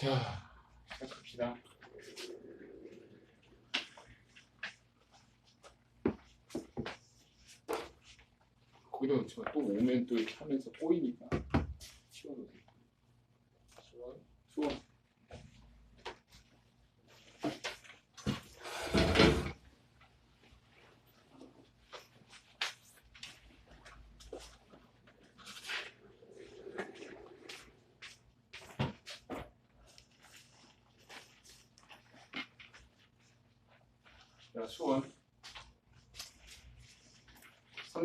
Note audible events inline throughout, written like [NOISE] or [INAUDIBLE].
자, 시작합시다. 거기다 놓지 마. 또 오면 또 이렇게 하면서 꼬이니까 치워도 돼. 수원 수원. 자, 수원.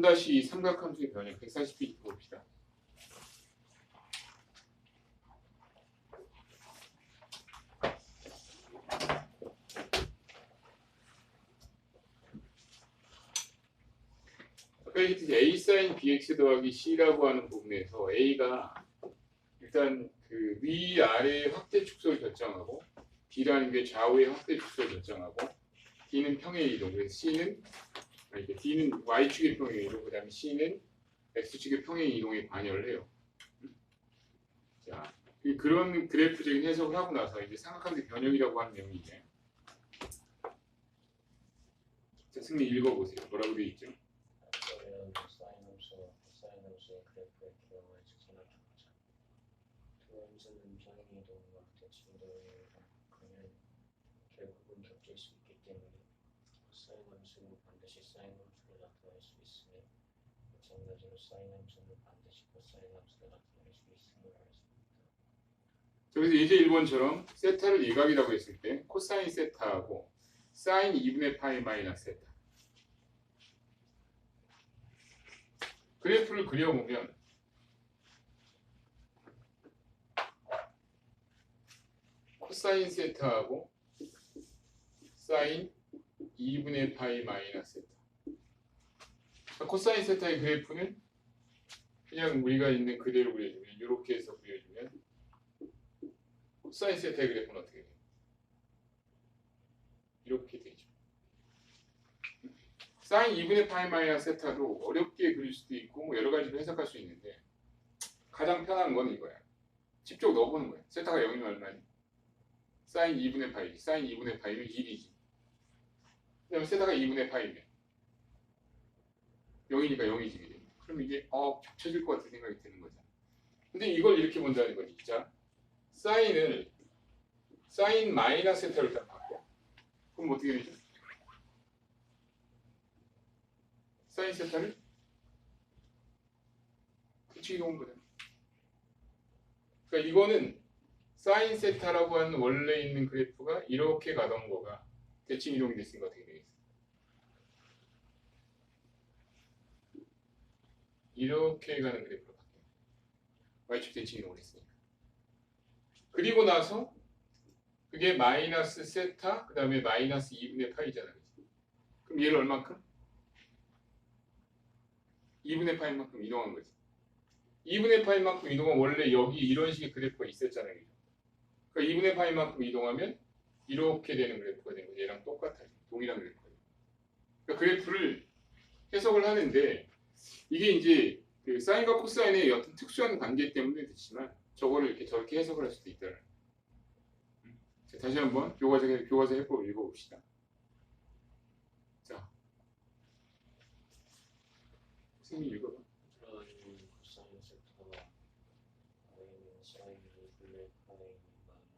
3-2 삼각함수의 변형 140비 봅시다. 얘기했듯이 a sin bx 더하기 c라고 하는 부분에서 a가 일단 그 위아래 확대 축소를 결정하고 b라는 게 좌우의 확대 축소를 결정하고 d는 평행 이동 그래서 c는 아니 이게 d는 y축의 평행 이동 그 다음에 c는 x축의 평행 이동에 관여를 해요. 자 그- 그런 그래프적인 해석을 하고 나서 이제 삼각함수 변형이라고 하는 내용이네. 자 승리 읽어보세요. 뭐라고 되어 있죠? 이동과 대칭 이동입니다. 그러면 결국은 겹칠 수 있기 때문에 코사인 함수는 반드시 사인 함수를 나타낼 수 있으며 마찬가지로 사인 함수는 반드시 코사인 함수를 나타낼 수 있음을 알 수 있다. 자, 그래서 예제 1번처럼 세타를 일각이라고 했을 때 코사인 세타하고 사인 2분의 파이 마이너스 세타 그래프를 그려보면 코사인 세타하고 사인 2분의 파이 마이너스 세타 자, 코사인 세타의 그래프는 그냥 우리가 있는 그대로 그려주면 이렇게 해서 그려주면 코사인 세타의 그래프는 어떻게 돼요? 이렇게 되죠. 사인 2분의 파이 마이너스 세타도 어렵게 그릴 수도 있고 뭐 여러 가지로 해석할 수 있는데 가장 편한 건 이거야. 직접 넣어보는 거야. 세타가 0이면 얼마니? 사인 2분의 파이지. 사인 2분의 파이면 1이지. 그다음에 세타가 2분의 파이면 0이니까 0이지. 그래. 그럼 이게 어 겹쳐질 것 같은 생각이 드는 거잖아. 근데 이걸 이렇게 본다는 거지. 자, 사인을 사인 마이너스 세타로 딱 바꿔. 그럼 어떻게 되죠? 사인 세타를 대칭 이동한 거잖아. 그러니까 이거는 사인 세타라고 하는 원래 있는 그래프가 이렇게 가던 거가 대칭 이동이 됐으니까 어떻게 되겠어? 이렇게 가는 그래프로 바뀌어. y축 대칭 이동을 했으니까. 그리고 나서 그게 마이너스 세타 그 다음에 마이너스 2분의 파이잖아? 그럼 얘를 얼만큼? 2분의 파이만큼 이동한 거지 2분의 파이만큼 이동하면 원래 여기 이런 식의 그래프가 있었잖아요? 그러니까 2분의 파이만큼 이동하면 이렇게 되는 그래프가 되는 거지 얘랑 똑같아요 동일한 그래프가 돼요. 그러니까 그래프를 해석을 하는데 이게 이제 그 사인과 코사인의 어떤 특수한 관계 때문에 그렇지만 저거를 이렇게 저렇게 해석을 할 수도 있다는 자, 다시 한번 교과서 교과서 해보 읽어봅시다. 자, 선생님 읽어봐. 그러한 코사인 세타와 y는 사인 2분의 파이 마이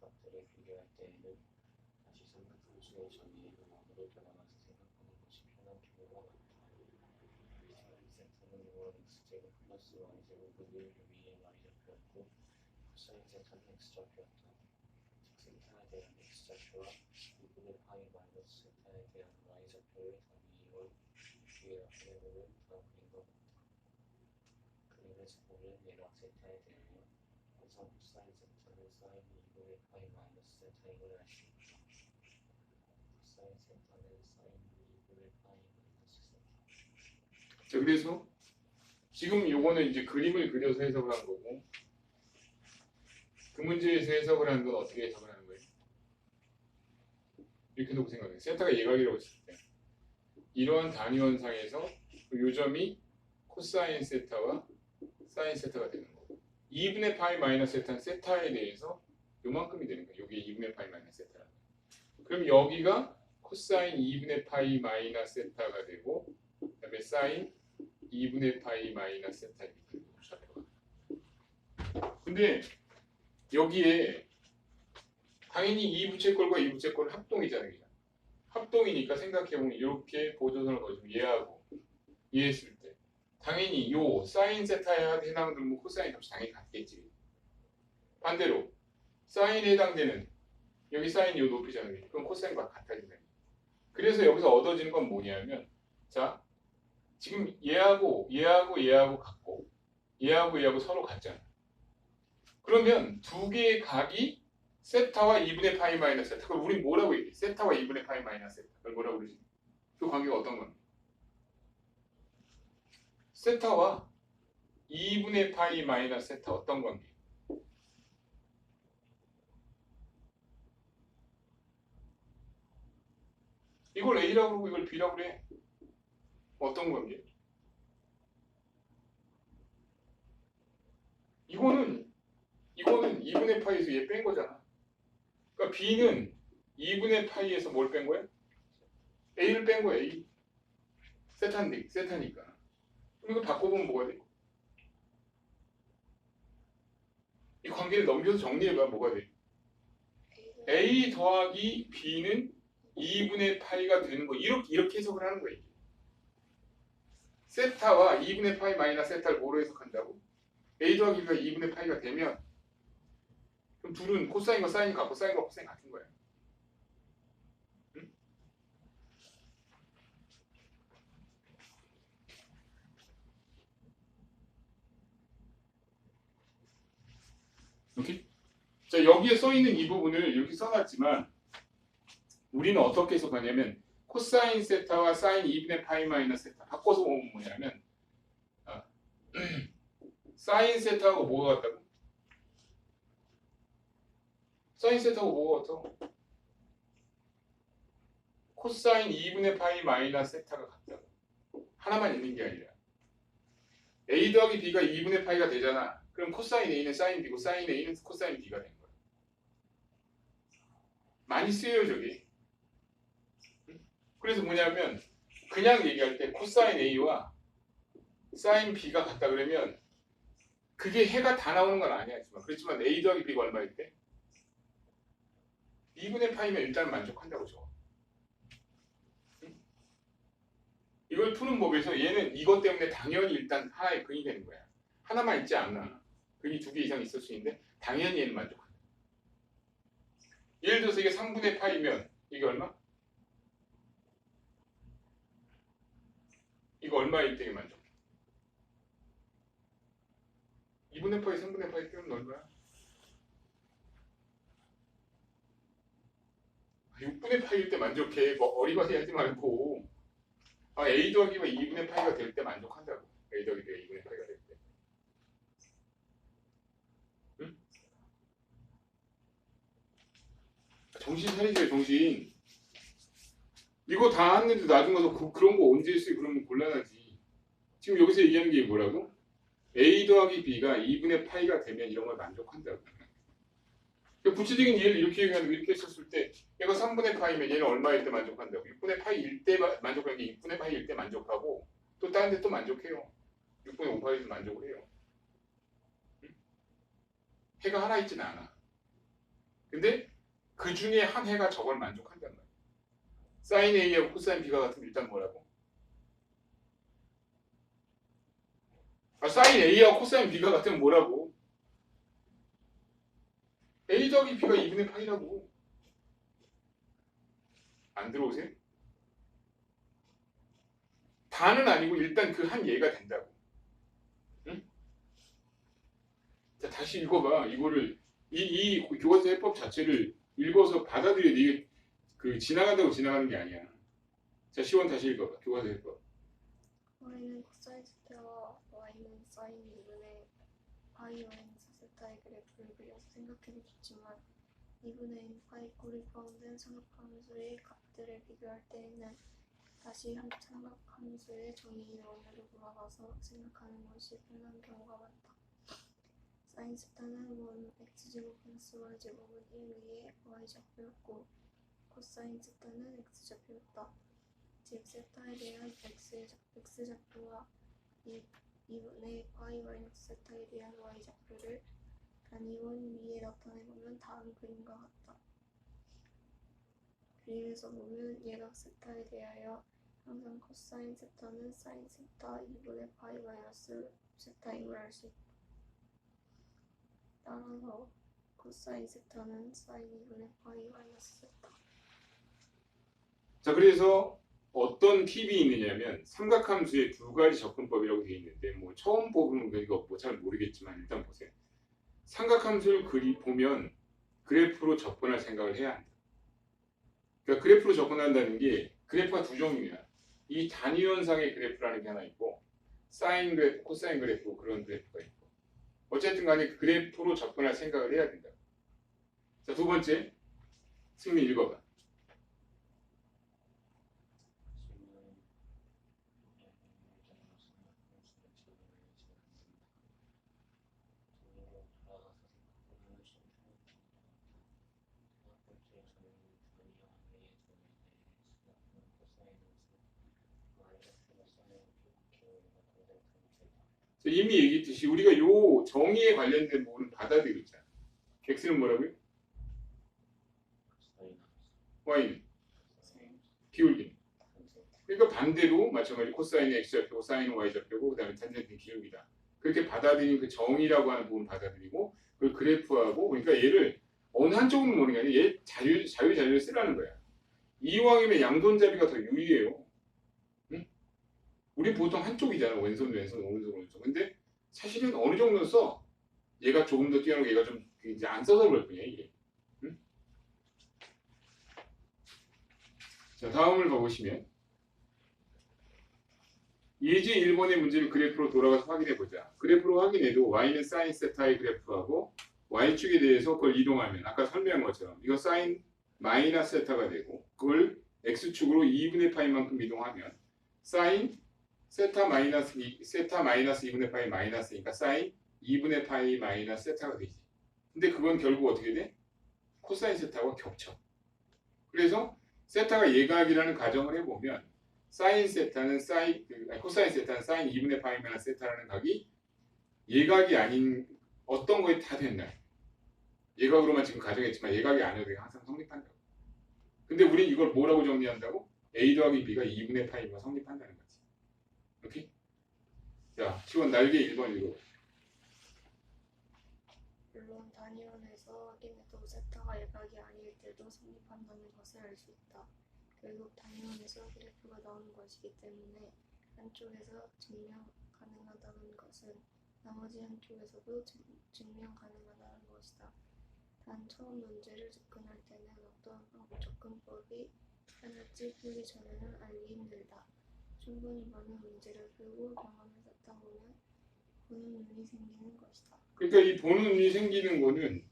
값들을 비교할 때에는 다시 삼각함수의 전이의 근원으로 돌아가서 생각하는 것이 편한 경우가 많다. 세타는 5월 x제곱 플러스 y제곱은 1 위에 y좌표였고 코사인 세타는 x좌표였다. 즉 세타에 대한 x좌표와 2분의 파이 마이너스 세타에 대한 y좌표를 더미이로 뒤에 그래프를 더 그린 것 같다. 그림에서 보면 얘가 세타에 대하여 항상 코사인 세타는 사인 2 분의 파이 마이너스 세타임을 알 수 있다. 코사인 세타는 사인 2분의 파이 마이너스 세타. 자, 그래서 지금 요거는 이제 그림을 그려서 해석을 한 거고 그 문제에서 해석을 하는 건 어떻게 해석을 하는 거예요? 이렇게 놓고 생각해요. 세타가 예각이라고 했을 때 이러한 단위원상에서 요점이 코사인 세타와 사인 세타가 되는 거고 2분의 파이 마이너스 세타는 세타에 대해서 요만큼이 되는 거예요. 여기 2분의 파이 마이너스 세타. 그럼 여기가 코사인 2분의 파이 마이너스 세타가 되고 그 다음에 사인 2분의 파이 마이너스 세타 이렇게. 좌표가. 근데 여기에 당연히 이 부채꼴과 이 부채꼴은 합동이잖아요. 그냥. 합동이니까 생각해보면 이렇게 보조선을 거주면 얘하고 얘했을 때 당연히 요 사인 세타에 해당되는 코사인 값이 당연히 같겠지. 반대로 사인에 해당되는 여기 사인 요 높이잖아요. 그럼 코사인과 같아지네. 그래서 여기서 얻어지는 건 뭐냐면 자 지금 얘하고 얘하고 얘하고 같고 얘하고 얘하고 서로 같잖아. 그러면 두 개의 각이 세타와 2분의 파이 마이너스 세타. 그럼 우린 뭐라고 얘기해? 세타와 2분의 파이 마이너스 세타. 그걸 뭐라고 그러지? 그 관계가 어떤 겁니까? 세타와 2분의 파이 마이너스 세타 어떤 관계? 이걸 A라고 그러고 이걸 B라고 그래. 어떤 관계? 이거는 이거는 2분의 파이에서 얘 뺀 거잖아. 그러니까 B는 2분의 파이에서 뭘 뺀 거야? A를 뺀 거야, A. 세타인데, 세타니까. 그럼 이거 바꿔보면 뭐가 돼? 이 관계를 넘겨서 정리해봐, 뭐가 돼? A 더하기 B는 2분의 파이가 되는 거. 이렇게, 이렇게 해석을 하는 이게. 세타와 2분의 파이 마이너스 세타를 뭐로 해석한다고? A 더하기 B가 2분의 파이가 되면 그럼 둘은 코사인과 사인이 같고 사인과 코사인 같은. 응? 오케이? 자 여기에 써 있는 이 부분을 이렇게 써놨지만 우리는 어떻게 해석하냐면 코사인 세타와 사인 2분의 파이 마이너스 세타 바꿔서 보면 뭐냐면 아, [CLEARS THROAT] 사인 세타하고 뭐가 같다고? 사인 세타하고 뭐가 같아? 코사인 2분의 파이 마이너스 세타가 같다고. 하나만 있는 게 아니라. A 더하기 B가 2분의 파이가 되잖아. 그럼 코사인 A는 사인 B고 사인 A는 코사인 B가 되는 거야. 많이 쓰여요, 저기. 응? 그래서 뭐냐면 그냥 얘기할 때 코사인 A와 사인 B가 같다 그러면 그게 해가 다 나오는 건 아니야. 지만 그렇지만 A 더하기 B가 얼마일 때? 2분의 파이면 일단 만족한다고 줘. 응? 이걸 푸는 법에서 얘는 이것 때문에 당연히 일단 하나의 근이 되는 거야. 하나만 있지 않나. 근이 두 개 이상 있을 수 있는데 당연히 얘는 만족한다. 예를 들어서 이게 3분의 파이면 이게 얼마? 이거 얼마일 때 만족? 2분의 파이, 3분의 파이 빼면 얼마야? 6분의 파이일 때 만족해. 뭐 어리바리 하지 말고. 아, A 더하기 가 2분의 파이가 될 때 만족한다고. A 더하기 가 2분의 파이가 될 때. 응? 정신 차리세요, 정신. 이거 다 했는데 나중 가서 그, 그런 거 언제 했어요? 그러면 곤란하지. 지금 여기서 얘기하는 게 뭐라고? A 더하기 B가 2분의 파이가 되면 이런 걸 만족한다고. 그 구체적인 예를 이렇게 얘기하면 이렇게 했었을 때 얘가 3분의 파이면 얘는 얼마일 때 만족한다고? 6분의 파이일 때 마- 만족하는 게 6분의 파이일 때 만족하고 또 다른 데 또 만족해요. 6분의 5파이에서 만족을 해요. 응? 해가 하나 있지는 않아. 근데 그 중에 한 해가 저걸 말이야. 사인 A하고 코사인 B가 같으면 일단 뭐라고? 아, 사인 A하고 코사인 B가 같으면 뭐라고? A 더하기 B가 2분의 파이라고. 안 들어오세요? 다는 아니고 일단 그 한 예가 된다고. 응? 자, 다시 읽어봐. 이거를 이, 이 교과서 해법 자체를 읽어서 받아들여야 돼. 이게 그 지나간다고 지나가는 게 아니야. 자, 시원 다시 읽어봐. 교과서 해법. y는 코사인 세타와 y는 사인 2분의 파이 마이너스 세타의 그래프를 그려서 생각해도 좋지만 2분의 n 파이 꼴이 포함된 삼각함수의 값들을 비교할 때에는 다시 한 삼각함수의 정의의 원리로 돌아가서 생각하는 것이 편한 경우가 많다. 사인 세타는 원 x제곱 플러스 y제곱은 1 위에 y좌표였고 코사인 세타는 x좌표였다. 즉 세타에 대한 x의 좌- x좌표와 이 2분의 파이 마이너스 세타에 대한 y좌표를 단위원 위에 나타내보면 다음 그림과 같다. 그림에서 보면 예각 세타에 대하여 항상 코사인 세타는 사인 세타 2분의 파이 마이너스 세타임을 알 수 있다. 따라서 코사인 세타는 사인 2분의 파이 마이너스 세타. 자 그래서 어떤 팁이 있느냐면 삼각함수의 두 가지 접근법이라고 되어 있는데 뭐 처음 보는 이거 뭐잘 모르겠지만 일단 보세요. 삼각함수를 그리 보면 그래프로 접근할 생각을 해야 한다. 그러니까 그래프로 접근한다는 게 그래프가 두 종류야. 이 단위원상의 그래프라는 게 하나 있고 사인 그래프, 코사인 그래프 그런 그래프가 있고 어쨌든 간에 그래프로 접근할 생각을 해야 된다. 자 두 번째 승민 읽어봐. 질문 정의로 돌아가서 생각하는 것이 편한 경우가 첫 번째에서는 단위형의 정의에 생각하는 코사인에서 마이너스가 사인 경우가 동생 상태다. 자, 이미 얘기했듯이 우리가 요 정의에 관련된 부분은 받아들이고 있잖아. x는 뭐라고요? 사인 사인 기울기. 그러니까 반대로 마찬가지 코사인은 x좌표고 사인은 y좌표고 그다음에 탄젠트는 기울기다. 그렇게 받아들인 그 정의라고 하는 부분 받아들이고 그걸 그래프하고 그러니까 얘를 어느 한쪽으로 보는 게 아니라 얘 자유 자유 자유를 쓰라는 거야. 이왕이면 양손잡이가 더 유리해요. 응? 우리 보통 한쪽이잖아. 왼손 왼손 오른손 오른손. 근데 사실은 어느 정도 써. 얘가 조금 더 뛰어나고 얘가 좀 이제 안 써서 그럴 뿐이야 이게. 응? 자 다음을 봐보시면 예제 1번의 문제를 그래프로 돌아가서 확인해 보자. 그래프로 확인해도 y는 사인 세타의 그래프하고 y축에 대해서 그걸 이동하면 아까 설명한 것처럼 이거 사인 마이너스 세타가 되고 그걸 x축으로 2분의 파이만큼 이동하면 사인 세타 마이너스 이- 세타 마이너스 2분의 파이 마이너스니까 사인 2분의 파이 마이너스 세타가 되지. 근데 그건 결국 어떻게 돼? 코사인 세타와 겹쳐. 그래서 세타가 예각이라는 가정을 해보면 사인 세타는 사인 그, 아니, 코사인 세타는 사인 2분의 파이 마이너스 세타라는 각이 예각이 아닌 어떤 거에 다 된다. 예각으로만 지금 가정했지만 예각이 아니어도 항상 성립한다고. 근데 우린 이걸 뭐라고 정리한다고? a 더하기 b가 2분의 파이가 성립한다는 거지. 오케이? 자, 지원 날개 1번 읽어. 물론 단위원에서 확인해도 세타가 예각이 아닐 때도 성립한다는 것을 알 수 있다. 결국 단위원에서 그래프가 나오는 것이기 때문에 한쪽에서 증명 가능하다는 것은 나머지 한쪽에서도 증, 증명 가능하다는 것이다. 단 처음 문제를 접근할 때는 어떤 방- 접근법이 편할지 풀기 전에는 알기 힘들다. 충분히 많은 문제를 풀고 경험을 쌓다 보면 보는 눈이 생기는 것이다. 그러니까 이 보는 눈이 생기는 거는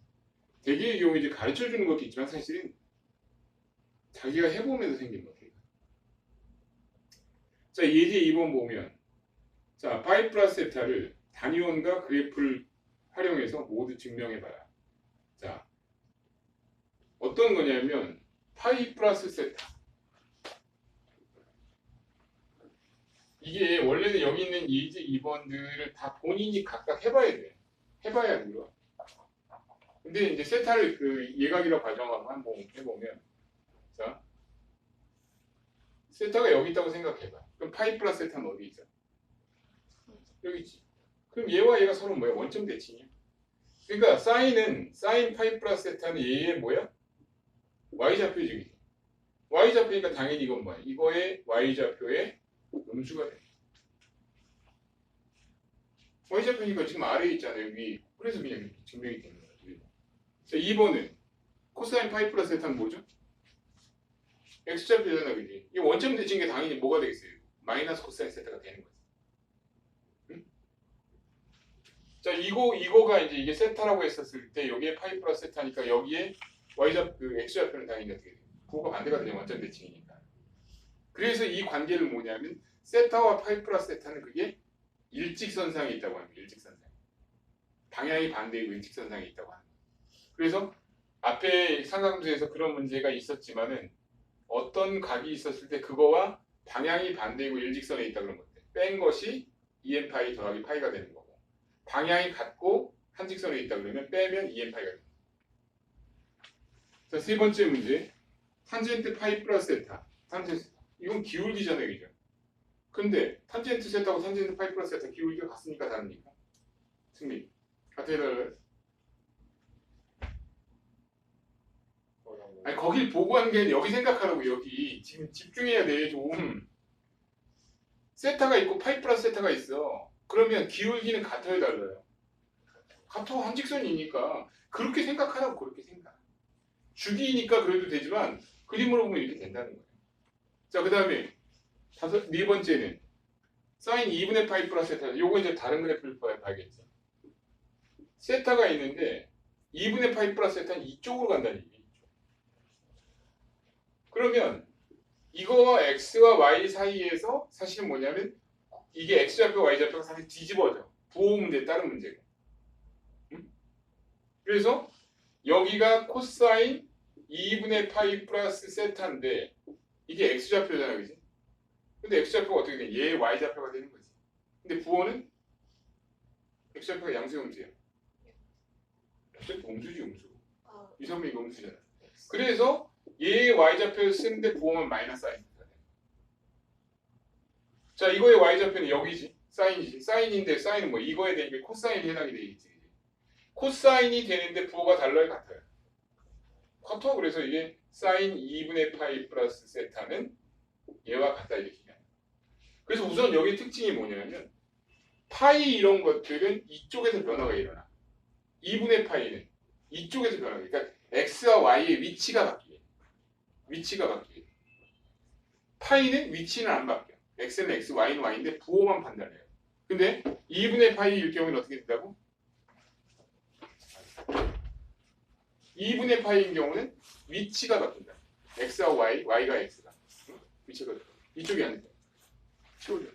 대개의 경우 이제 가르쳐 주는 것도 있지만 사실은 자기가 해보면서 생기는 거예요. 자, 예제 2번 보면 자, 파이 플러스 세타를 단위원과 그래프를 활용해서 모두 증명해 봐라. 자, 어떤 거냐면 파이 플러스 세타 이게 원래는 여기 있는 예제 2번들을 다 본인이 각각 해봐야 돼. 해봐야 물어. 근데 이제 세타를 그 예각이라고 가정하고 한번 해보면 자 세타가 여기 있다고 생각해봐. 그럼 파이 플러스 세타는 어디 있어? 여기 있지. 그럼 얘와 얘가 서로 뭐야? 원점 대칭이야. 그러니까 사인은 사인 파이 플러스 세타는 얘의 뭐야? y 좌표지. y 좌표니까 당연히 이건 뭐야? 이거의 y 좌표의 음수가 돼. y 좌표니까 지금 아래에 있잖아요. 여기. 그래서 그냥 증명이 되는. 그리고. 자, 2번은 코사인 파이 플러스 세타는 뭐죠? x 좌표잖아, 그지? 이 원점 대칭이 당연히 뭐가 되겠어요? 마이너스 코사인 세타가 되는. 응? 자, 이거 이거가 이제 이게 세타라고 했었을 때 여기에 파이 플러스 세타니까 여기에 y 좌그 x 좌표는 당연히 어떻게 돼? 그거가 반대가 되냐 원점 대칭이니까. 그래서 이 관계를 뭐냐면 세타와 파이 플러스 세타는 그게 일직선상에 있다고 합니다. 일직선상. 방향이 반대이고 일직선상에 있다고 합니다. 그래서 앞에 삼각함수에서 그런 문제가 있었지만은 어떤 각이 있었을 때 그거와 방향이 반대이고 일직선에 있다 그런 건데 뺀 것이 2n 파이 더하기 파이가 되는 거고 방향이 같고 한 직선에 있다 그러면 빼면 2n 파이가 됩니다. 자, 세 번째 문제. 탄젠트 파이 플러스 세타. 탄젠트 이건 기울기잖아요, 그죠? 근데 탄젠트 세타하고 탄젠트 파이 플러스 세타 기울기가 같으니까 다릅니까? 승리. 같아야 달라요? 아니 거길 보고 하는 게 여기 생각하라고 여기 지금 집중해야 돼 좀. 세타가 있고 파이 플러스 세타가 있어. 그러면 기울기는 같아야 달라요. 같아 한직선이니까 그렇게 생각하라고 그렇게 생각. 주기니까 그래도 되지만 그림으로 보면 이렇게 된다는 거예요. 자 그 다음에 다섯 네 번째는 사인 2분의 파이 플러스 세타. 요거 이제 다른 그래프를 봐야 봐야겠죠. 세타가 있는데 2분의 파이 플러스 세타는 이쪽으로 간다는 얘기예요. 그러면 이거와 x와 y 사이에서 사실은 뭐냐면 이게 x좌표 y좌표가 사실 뒤집어져 부호 문제에 따른 문제고 응? 그래서 여기가 코사인 2분의 파이 플러스 세타인데 이게 x좌표잖아 그지? 근데 x좌표가 어떻게 돼? 얘 y좌표가 되는 거지. 근데 부호는 x좌표가 양수의 음수야. 음수지 음수. 아, 이성이 이거 음수잖아. 그래서 얘의 y좌표를 쓰는데 부호만 마이너스 사인. 자 이거의 y좌표는 여기지. 사인이지. 사인인데 사인은 뭐 이거에 대해 코사인이 해당이 되겠지? 코사인이 되는데 부호가 달라요 같아요 커터 그래서 이게 사인 2분의 파이 플러스 세타는 얘와 같다 이렇게 얘기합니다. 그래서 우선 여기 특징이 뭐냐면 파이 이런 것들은 이쪽에서 변화가 일어나. 2분의 파이는 이쪽에서 변화가 그러니까 x와 y의 위치가 바뀌어 위치가 바뀌어 파이는 위치는 안 바뀌어. X는 x, y는 y인데 부호만 판단해요. 근데 2분의 파이일 경우는 어떻게 된다고? 2분의 파이인 경우는 위치가 바뀐다 x와 y, y가 x다 응? 위치가 바뀐다. 이쪽이 아니다 치워줘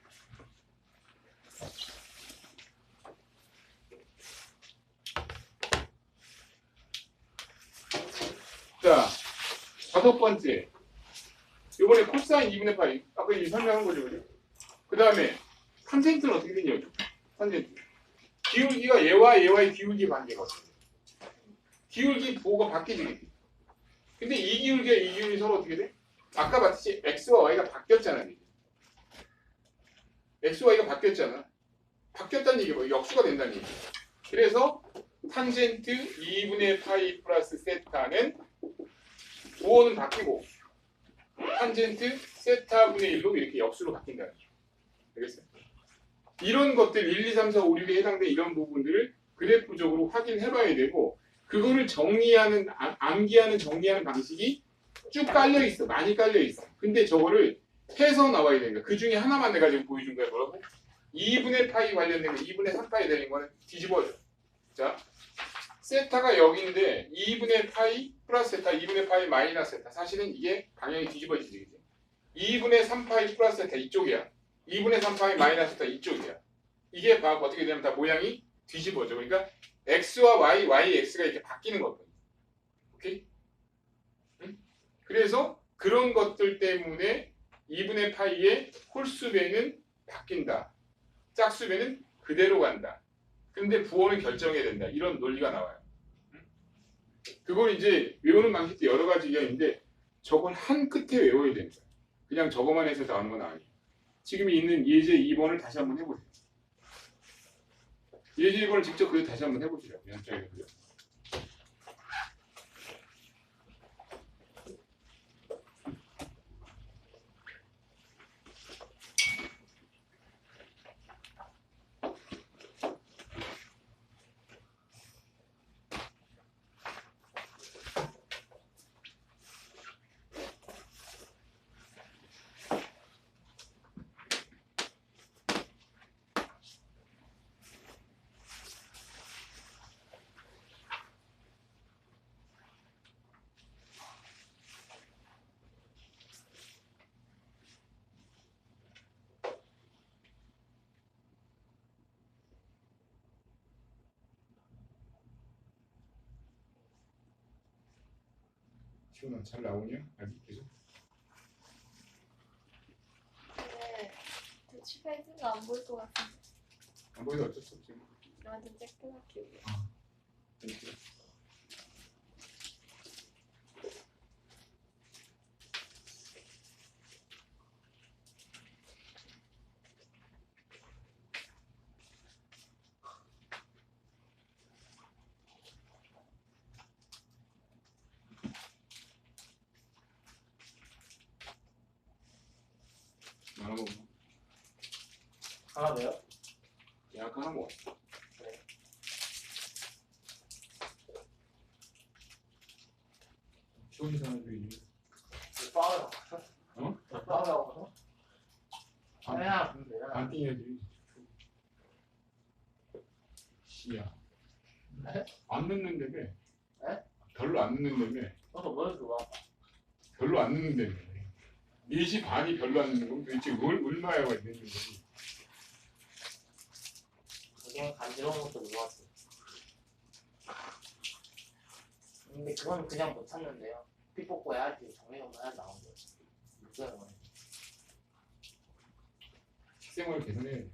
자 다섯 번째 이번에 코사인 2분의 파이 아까 이 설명한 거죠 그죠? 그 다음에 탄젠트는 어떻게 되냐고 탄젠트 기울기가 얘와 얘와의 기울기 돼? 기울기 부호가 바뀌지 근데 이 기울기와 이 기울기 서로 어떻게 돼? 아까 봤듯이 x와 y가 바뀌었잖아 x와 y가 바뀌었잖아 바뀌었다는 얘기 뭐 역수가 된다는 얘기 그래서 탄젠트 2분의 파이 플러스 세타는 부호는 바뀌고 탄젠트 세타분의 1로 이렇게 역수로 바뀐다는 거죠. 알겠어요? 이런 것들 1, 2, 3, 4, 5, 6에 해당된 이런 부분들을 그래프적으로 확인해 봐야 되고 그거를 정리하는 아- 암기하는 정리하는 방식이 쭉 깔려 있어. 많이 깔려 있어. 근데 저거를 해서 나와야 되니까 그 중에 하나만 내가 지금 보여준 거야. 뭐라고? 2분의 파이 관련된 거 2분의 3파이 되는 거는 뒤집어줘. 자, 세타가 여기인데 2분의 파이 플러스 세타, 2분의 파이 마이너스 세타. 사실은 이게 방향이 뒤집어지지. 그지? 2분의 3파이 플러스 세타 이쪽이야. 2분의 3파이 마이너스 세타 이쪽이야. 이게 봐 어떻게 되냐면 다 모양이 뒤집어져. 그러니까 x와 y, y, x가 이렇게 바뀌는 거거든요. 오케이? 응? 그래서 그런 것들 때문에 2분의 파이의 홀수배는 바뀐다. 짝수배는 그대로 간다. 근데 부호는 결정해야 된다. 이런 논리가 나와요. 응? 그걸 이제 외우는 방식도 여러 가지가 있는데 저걸 한 끝에 외워야 됩니다. 그냥 저거만 해서 나오는 건 아니에요. 지금 있는 예제 2번을 다시 한번 해보세요. 예제 2번을 직접 그려 다시 한번 해보시죠. 보죠. 시원아 잘 나오냐? 아직 계속? 근데 대치가 있는 거 안 보일 것 같은데. 안 보여도 어쩔 수 없지 뭐. 완전 쬐끄맣게 보여. 이렇게. 하나 먹어. 하나 왜요? 계약 하나 먹어. 그래. 시원히 사람들이 빠져. 어? 아야 근데 안 띵해야지. 씨야. 네? 안 넣는다며. 네? 별로 안 넣는다며. 너도 뭘 좋아? 별로 안 넣는다며. 4시 반이 별로 안 넣는 거면 도대체 뭘, 얼마야 넣는 거지? 그건 간지러운 것도 좋았어. 근데 그건 그냥 못 찾는데요. 피 뽑고 해야지 정리정돈 해야 나온. 육성은 식생활 개선해야 돼.